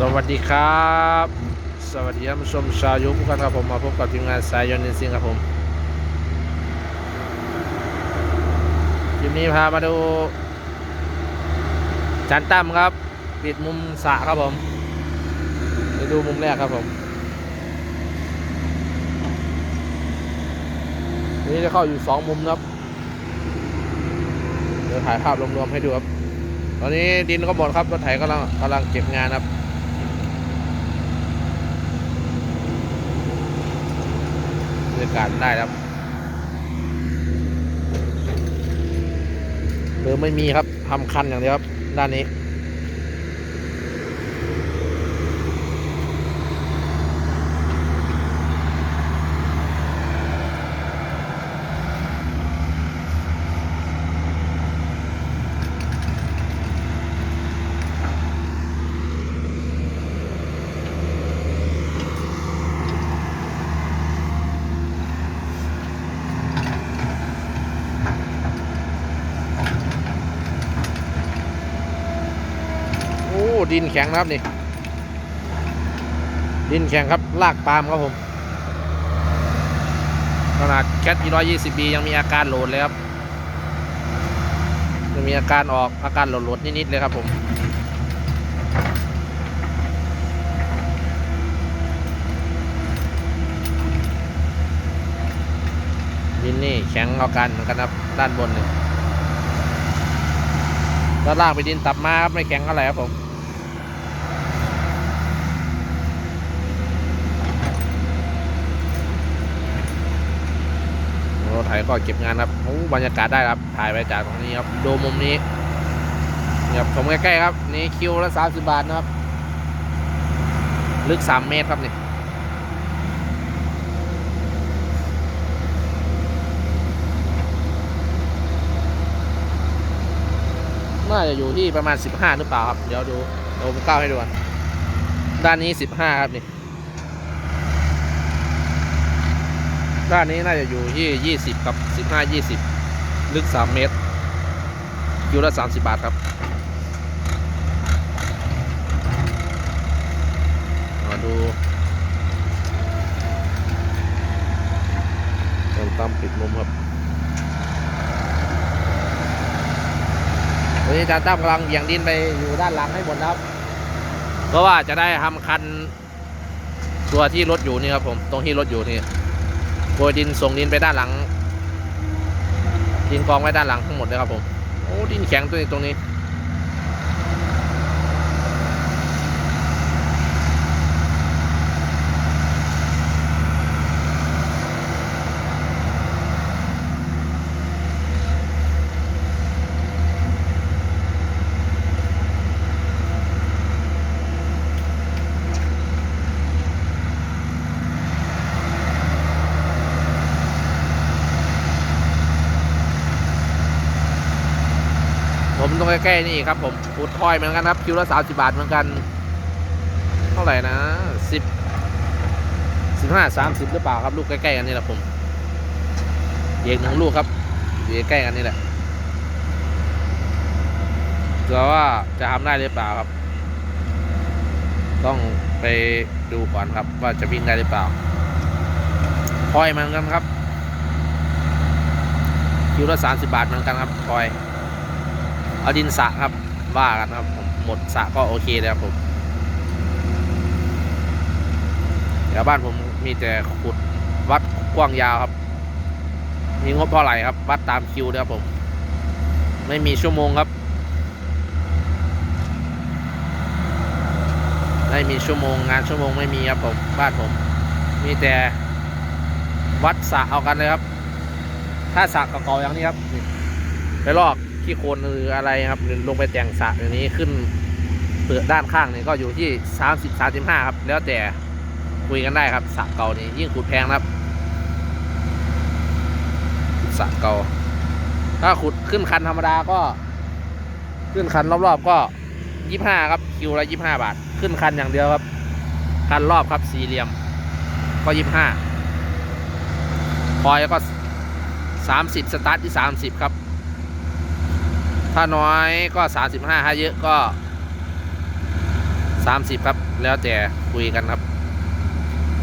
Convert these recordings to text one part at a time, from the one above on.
สวัสดีครับ สวัสดีท่านผู้ชมชาวยุคกท่านครับผมมาพบกับทีมงานสายยนต์นินซิงครับผมคลิปนี้พามาดูจานตั้มครับ ปิดมุมสะครับผมไปดูมุมแรกครับผม นี่จะเข้าอยู่สองมุมครับเดี๋ยวถ่ายภาพรวมๆให้ดูครับ ตอนนี้ดินก็หมดครับรถไถกำลังกำลังเก็บงานครับ รรยาการได้ครับเรือไม่มีครับทำคันอย่างเดียวครับ ด้านนี้ โอ้ ดินแข็งนะครับนี่ ดินแข็งครับลากปาล์มครับผม ขนาดแคทร้อยยี่สิบบียังมีอาการโหลดเลยครับยังมีอาการออกอาการโหลดๆนิดๆเลยครับผมดินนี่แข็งเอากันเหมือนกันครับด้านบนนี่ยด้านล่างไปดินตับมาครับไม่แข็งเท่าไหร่ครับผม ก็เก็บงานครับโอ้บรรยากาศได้ครับ ถ่ายไปจากตรงนี้ครับ ดูมุมนี้ครับผมใกล้ๆครับ นี่คิวละสามสิบบาทนะครับ ลึกสามเมตรครับนี่น่าจะอยู่ที่ประมาณ 15 หรือเปล่าครับ เดี๋ยวดูเดี๋ยวผมก้าวให้ดูด้านนี้ 15 ครับนี่ ด้านี้น่าจะอยู่ที่20ครับ15 20 ลึก 3 เมตรคิวละ30 บาทครับมาดูตอนตั้มปิดมุมครับวันนี้อาจารย์ตั้มกำลังเหวี่ยงดินไปอยู่ด้านหลังให้หมดครับ เพราะว่าจะได้ทำคันตัวที่รถอยู่นี่ครับผม ตรงที่รถอยู่นี่ โกยดินส่งดินไปด้านหลัง ดินกองไว้ด้านหลังทั้งหมดเลยครับผม โอ้ดินแข็งตัวนี้ตรงนี้ รงใกล้ๆนี่ครับผมฟูดทอยเหมือนกันครับคิวละสามสิบาทเหมือนกัน เท่าไหร่นะสิบสิบห้าสามสิบหรือเปล่าครับลูกใกล้ๆกันนี่แหละผมเอกหนึ่งลูกครับอยู่ใกล้กันนี่แหละแต่ว่าจะทำได้หรือเปล่าครับ ต้องไปดูก่อนครับ ว่าจะวิ่งได้หรือเปล่าทอยเหมือนกันครับคิวละสามสิบาทเหมือนกันครับทอย เอาดินสระครับว่ากันครับผมหมดสระก็โอเคเลยครับผมเดี๋ยวบ้านผมมีแต่ขุดวัดกว้างยาวครับ มีงบเท่าไหร่ครับ วัดตามคิวนะครับผม ไม่มีชั่วโมงครับ ไม่มีชั่วโมงงานชั่วโมงไม่มีครับผมบ้านผม มีแต่วัดสระเอากันเลยครับ ถ้าสระเก่าๆอย่างนี้ครับ ไปลอก ขี้โคนหรืออะไรครับหรือลงไปแต่งสระอย่างนี้ขึ้นเปลือกด้านข้างนี่ก็อยู่ที่สามสิบสามสิบห้าครับ แล้วแต่คุยกันได้ครับสระเก่านี่ยิ่งขุดแพงครับสระเก่า ถ้าขุดขึ้นคันธรรมดาก็ ขึ้นคันรอบๆก็ยี่ห้าครับ คิวละยี่ห้าบาท ขึ้นคันอย่างเดียวครับ คันรอบครับสี่เหลี่ยม ก็ยี่ห้าคอยก็สามสิบสตาร์ทที่สามสิบครับ ถ้าน้อยก็ 35 ถ้าเยอะก็สามสิบครับ แล้วแต่คุยกันครับ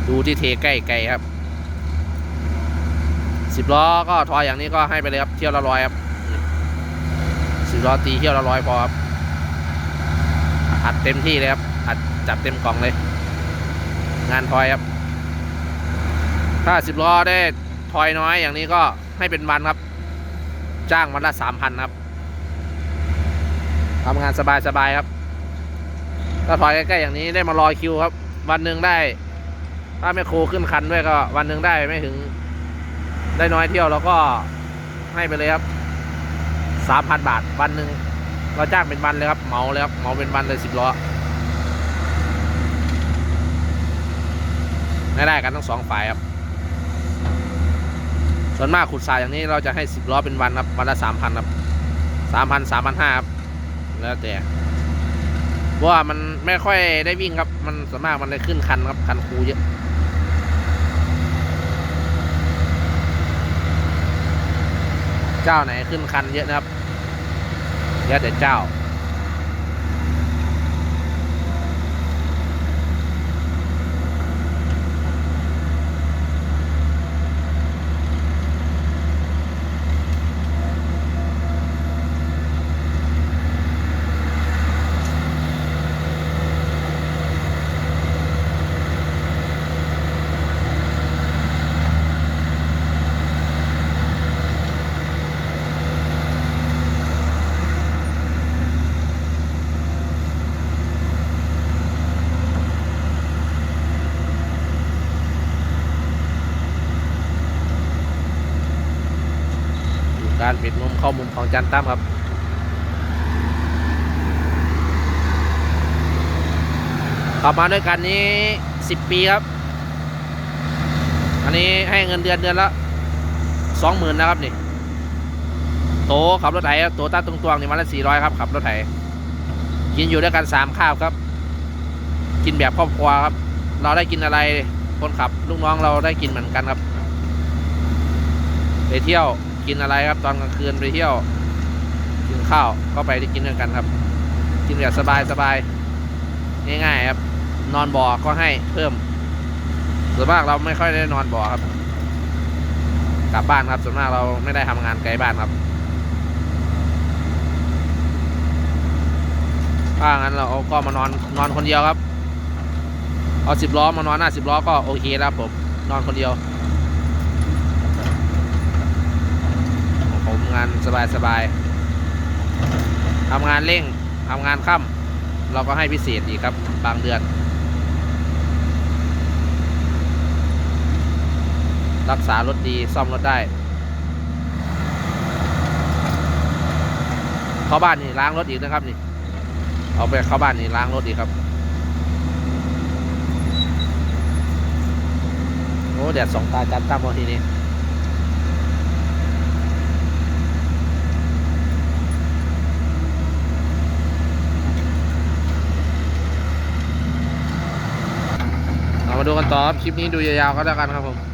ดูที่เทใกล้ไกลครับสิบล้อก็ทอยอย่างนี้ก็ให้ไปเลยครับเที่ยวละร้อยครับสิบล้อตีเที่ยวละร้อยพอครับอัดเต็มที่เลยครับอัดจัดเต็มกล่องเลย งานทอยครับ ถ้าสิบล้อได้ทอยน้อยอย่างนี้ก็ให้เป็นวันครับ จ้างวันละสามพันครับ ทำงานสบายๆครับถ้าถอยใกล้ๆอย่างนี้ได้มารอคิวครับ วันหนึ่งได้ ถ้าไม่โครขึ้นคันด้วยก็ วันหนึ่งได้ไม่ถึง ได้น้อยเที่ยวเราก็ให้ไปเลยครับสามพันบาทวันหนึ่งเราจ้างเป็นวันเลยครับเหมาเลยครับเหมาเป็นวันเลยสิบล้อไม่ได้กันทั้งสองฝ่ายครับ ส่วนมากขุดทรายอย่างนี้เราจะให้สิบล้อเป็นวันครับวันละสามพันครับสามพันสามพันห้าครับ แล้วแต่เพราะว่ามันไม่ค่อยได้วิ่งครับ มันส่วนมากมันได้ขึ้นคันครับ คันคูเยอะเจ้าไหนขึ้นคันเยอะนะครับเยอะแต่เจ้า ข้ามุมของจันตั้มครับขับมาด้วยกันนี้สิบปีครับ อันนี้ให้เงินเดือนเดือนละสองหมื่นนะครับนี่โตขับรถไถครับโตต้าตรงตวงๆนี่วันละสี่ร้อยครับขับรถไถกินอยู่ด้วยกันสามข้าวครับ กินแบบครอบครัวครับ เราได้กินอะไรคนขับลูกน้องเราได้กินเหมือนกันครับไปเที่ยว กินอะไรครับ ตอนกลางคืนไปเที่ยว กินข้าวก็ไปได้กินด้วยกันครับ กินแบบสบายสบายง่ายๆครับ นอนบ่อก็ให้เพิ่มส่วนมากเราไม่ค่อยได้นอนบ่อครับ กลับบ้านครับส่วนมากเราไม่ได้ทำงานไกลบ้านครับถ้างั้นเราก็มานอนนอนคนเดียวครับ เอาสิบล้อมานอนหน้าสิบล้อก็โอเคแล้วผม นอนคนเดียว ผมงานสบายๆทำงานเร่งทำงานค่ำเราก็ให้พิเศษอีกครับ บางเดือน รักษารถดีซ่อมรถได้เข้าบ้านนี่ล้างรถอีกนะครับนี่เอาไปเข้าบ้านนี่ล้างรถอีกครับโอ้แดดสองตาจัดตั้มพอทีนี้ เรามาดูกัน ต่อครับคลิปนี้ดูยาวๆก็แล้วกันครับผม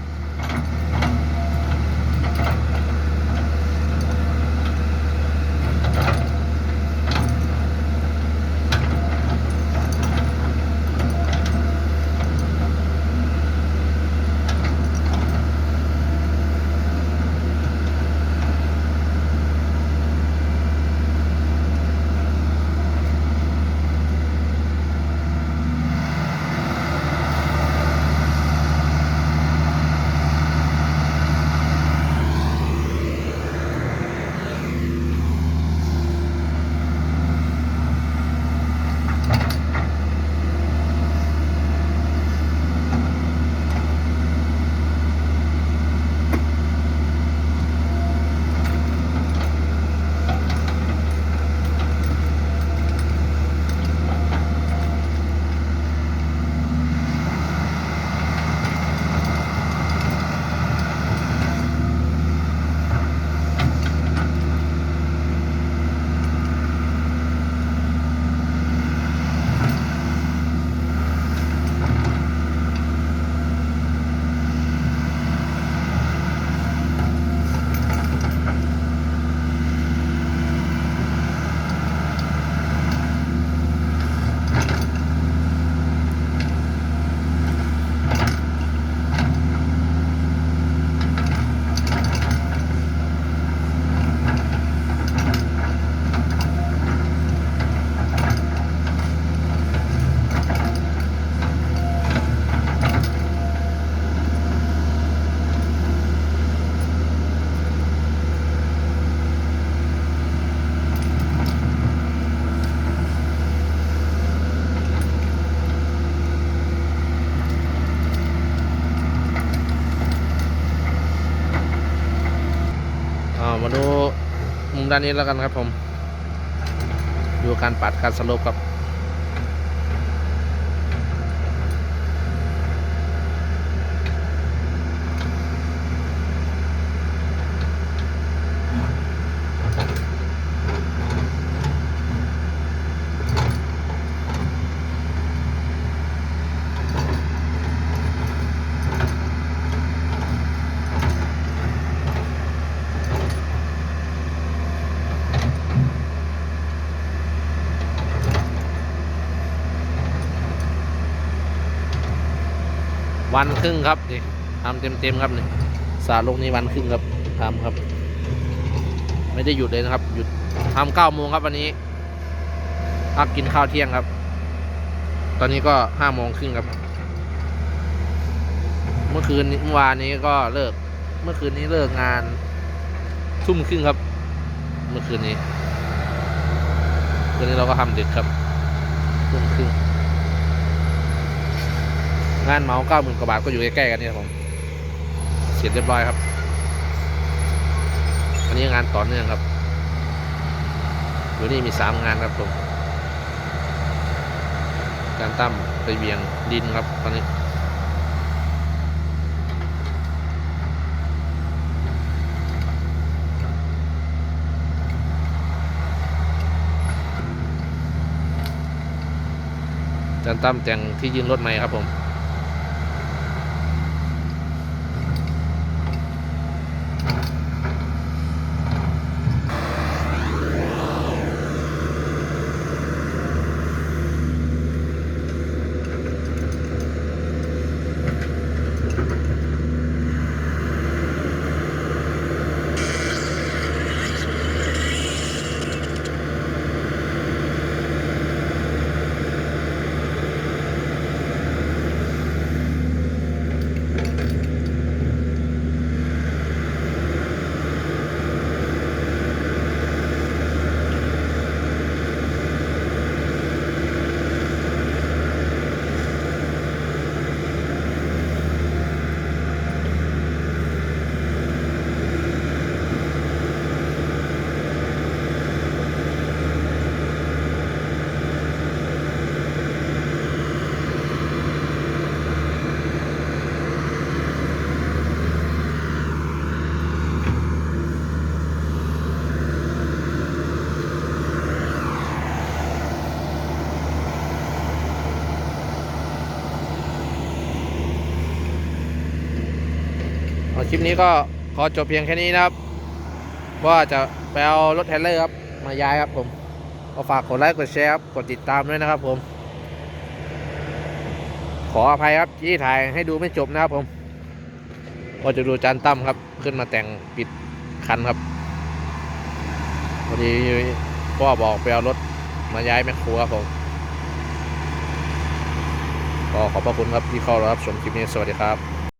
มาดูมุมด้านนี้แล้วกันครับผม ดูการปัดการสโลปกับ วันครึ่งครับนี่ทำเต็มเต็มๆครับนี่สาลงนี้วันครึ่งครับทำครับ ไม่ได้หยุดเลยนะครับ หยุดทำเก้าโมงครับวันนี้พักกินข้าวเที่ยงครับ ตอนนี้ก็ห้าโมงครึ่งครับ เมื่อคืนเมื่อวานนี้ก็เลิก เมื่อคืนนี้เลิกงานทุ่มครึ่งครับ เมื่อคืนนี้คืนนี้เราก็ทำดึกครับทุ่มครึ่ง งานเมาเก้าหมื่นกว่าบาทก็อยู่ใกล้ๆกันนี่ครับผมเสร็จเรียบร้อยครับ อันนี้งานต่อเนื่องครับอยู่นี่มีสามงานครับผมการตั้มไปเวียงดินครับตอนนี้การตั้มแต่งที่ยืนรถใหม่ครับผม คลิปนี้ก็ขอจบเพียงแค่นี้นะครับ ว่าจะไปเอารถเทรเลอร์ครับ มาย้ายครับผมก็ฝากกดไลค์กดแชร์ครับกดติดตามด้วยนะครับผม ขออภัยครับที่ถ่ายให้ดูไม่จบนะครับผมก็จะดูจานตั้มครับ ขึ้นมาแต่งปิดคันครับพอดีพ่อบอกไปเอารถมาย้ายแมคโครครับผมก็ขอบพระคุณครับที่เข้ารับชมคลิปนี้สวัสดีครับ